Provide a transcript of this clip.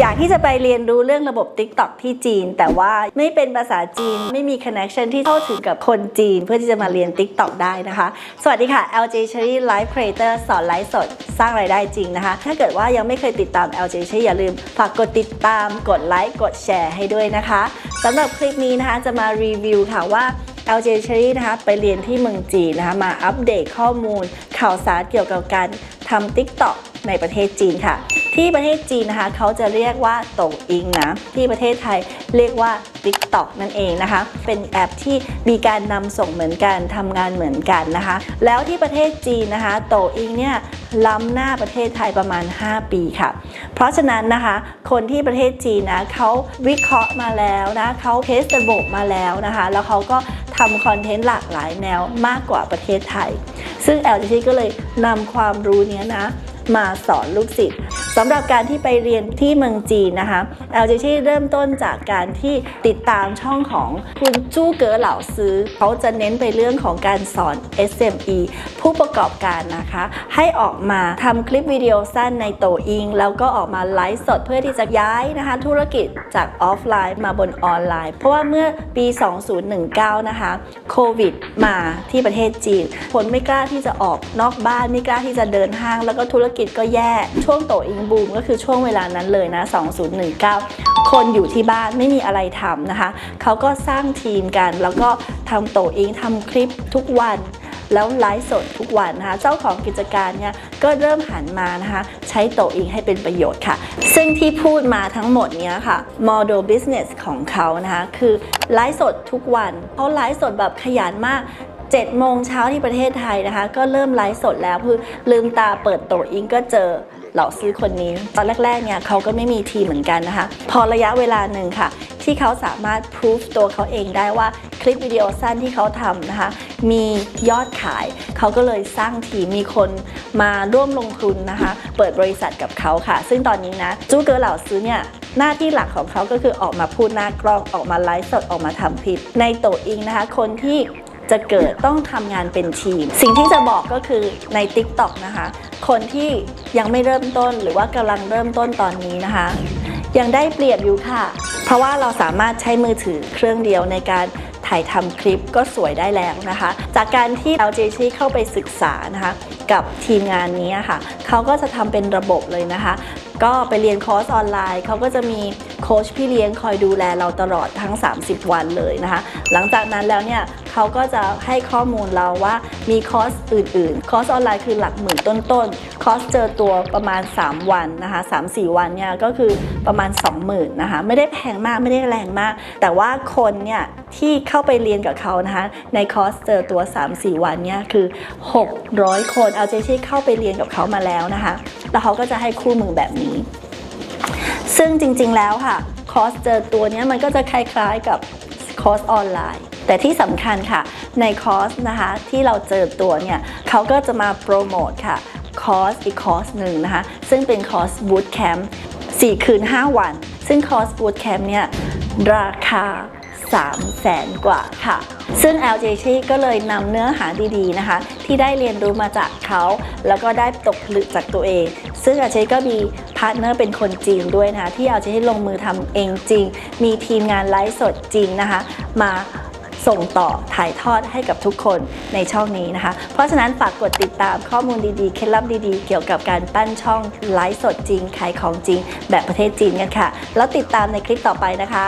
อยากที่จะไปเรียนรู้เรื่องระบบ TikTok ที่จีน แต่ว่าไม่เป็นภาษาจีนไม่มี connection ที่เข้าถึงกับคนจีน เพื่อที่จะมาเรียน TikTok ได้นะคะ สวัสดีค่ะ LJ Cherry Live Creator สอนไลฟ์สดสร้างรายได้จริงนะคะ ถ้าเกิดว่ายังไม่เคยติดตาม LJ Cherry อย่าลืมฝากกดติดตามกดไลค์กดแชร์ให้ด้วยนะคะสำหรับคลิปนี้นะคะจะมารีวิวค่ะว่า LJ Cherry นะคะไปเรียนที่เมืองจีนนะคะมาอัปเดตข้อมูลข่าวสารเกี่ยวกับการทำ TikTok ในประเทศจีนค่ะที่ประเทศจีนนะคะเขาจะเรียกว่าโตอิงนะที่ประเทศไทยเรียกว่า TikTok นั่นเองนะคะ เป็นแอปที่มีการนำส่งเหมือนกันทำงานเหมือนกันนะคะ แล้วที่ประเทศจีนนะคะโตอิงเนี่ยล้ำหน้าประเทศไทยประมาณ 5 ปีค่ะ เพราะฉะนั้นนะคะ คนที่ประเทศจีนนะเขาวิเคราะห์มาแล้วนะเขาเทสระบบมาแล้วนะคะ แล้วเขาก็ทำคอนเทนต์หลากหลายแนวมากกว่าประเทศไทย ซึ่ง LGT ก็เลยนำความรู้เนี้ยนะ มาสอนลูกศิษย์สำหรับการที่ไปเรียนที่เมืองจีนนะคะ LGT เริ่มต้นจากการที่ติดตามช่องของคุณจู้เก๋อเหล่าซื้อ เขาจะเน้นไปเรื่องของการสอน SME ผู้ประกอบการนะคะ ให้ออกมาทำคลิปวิดีโอสั้นในโตอิง แล้วก็ออกมาไลฟ์สดเพื่อที่จะย้ายนะคะ ธุรกิจจากออฟไลน์มาบนออนไลน์ เพราะว่าเมื่อปี 2019 นะคะโควิดมาที่ประเทศจีนคนไม่กล้าที่จะออกนอกบ้านไม่กล้าที่จะเดินห้างแล้วก็ธุรกิจก็แย่ช่วงโตอิงบูมก็คือช่วงเวลานั้นเลยนะ 2019 คนอยู่ที่บ้านไม่มีอะไรทำนะคะ เขาก็สร้างทีมกัน แล้วก็ทำโตอิงทำคลิปทุกวันแล้วไลฟ์สดทุกวันนะคะ เจ้าของกิจการเนี่ยก็เริ่มหันมานะคะ ใช้โตอิงให้เป็นประโยชน์ค่ะ ซึ่งที่พูดมาทั้งหมดเนี้ยค่ะ model business ของเขานะคะ คือไลฟ์สดทุกวันเขาไลฟ์สดแบบขยันมาก 7โมงเช้าที่ประเทศไทยนะคะ ก็เริ่มไลฟ์สดแล้วคือลืมตาเปิดโตอิงก็เจอเหล่าซื้อคนนี้ ตอนแรกๆเนี่ยเขาก็ไม่มีทีมเหมือนกันนะคะ พอระยะเวลาหนึ่งค่ะ ที่เขาสามารถพิสูจตัวเขาเองได้ว่าคลิปวิดีโอสั้นที่เขาทำนะคะ มียอดขาย เขาก็เลยสร้างทีมมีคนมาร่วมลงทุนนะคะ เปิดบริษัทกับเขาค่ะ ซึ่งตอนนี้นะจู้เกอเหล่าซื้อเนี่ยหน้าที่หลักของเขาก็คือออกมาพูดหน้ากล้องออกมาไลฟ์สดออกมาทำคลิป ในโตอิงนะคะ คนที่ จะเกิดต้องทำงานเป็นทีม สิ่งที่จะบอกก็คือใน TikTok นะคะ คนที่ยังไม่เริ่มต้นหรือว่ากำลังเริ่มต้นตอนนี้นะคะ ยังได้เปรียบอยู่ค่ะ เพราะว่าเราสามารถใช้มือถือเครื่องเดียวในการถ่ายทำคลิปก็สวยได้แล้วนะคะ จากการที่ LJC เข้าไปศึกษานะคะ กับทีมงานนี้ค่ะ เขาก็จะทำเป็นระบบเลยนะคะ ก็ไปเรียนคอร์สออนไลน์ เขาก็จะมี โค้ชพี่เลี้ยงคอยดูแลเราตลอดทั้ง 30 วันเลยนะคะ หลังจากนั้นแล้วเนี่ยเขาก็จะให้ข้อมูลเราว่ามีคอร์สอื่นๆ คอร์สออนไลน์คือหลักหมื่นต้นๆ คอร์สเจอตัวประมาณ 3 วันนะคะ3-4 วันเนี่ยก็คือประมาณ 20,000นะคะไม่ได้แพงมากไม่ได้แรงมาก แต่ว่าคนเนี่ยที่เข้าไปเรียนกับเขานะคะในคอร์สเจอตัว 3-4 วันเนี่ยคือ 600 คนเอาใจที่เข้าไปเรียนกับเขามาแล้วนะคะ แล้วเขาก็จะให้คู่มือแบบนี้ ซึ่งจริงๆแล้วค่ะคอร์สเจอตัวนี้มันก็จะคล้ายๆกับคอร์สออนไลน์ แต่ที่สำคัญค่ะในคอร์สนะคะที่เราเจอตัวเนี่ยเขาก็จะมาโปรโมทค่ะคอร์สอีกคอร์สหนึ่งนะคะ ซึ่งเป็นคอร์สบูตแคมป์4คืน 5 วัน ซึ่งคอร์สบูตแคมป์เนี่ยราคา 3 แสนกว่าค่ะ ซึ่ง LJC ก็เลยนำเนื้อหาดีๆนะคะ ที่ได้เรียนรู้มาจากเขา แล้วก็ได้ตกผลึกจากตัวเอง ซึ่ง LJC ก็มีพาร์ทเนอร์เป็นคนจีนด้วยนะคะ ที่ LJC ลงมือทำเองจริง มีทีมงานไลฟ์สดจริงนะคะ มาส่งต่อถ่ายทอดให้กับทุกคนในช่องนี้นะคะ เพราะฉะนั้นฝากกดติดตามข้อมูลดีๆ เคล็ดลับดีๆ เกี่ยวกับการปั้นช่องไลฟ์สดจริงขายของจริง แบบประเทศจีนกันค่ะ แล้วติดตามในคลิปต่อไปนะคะ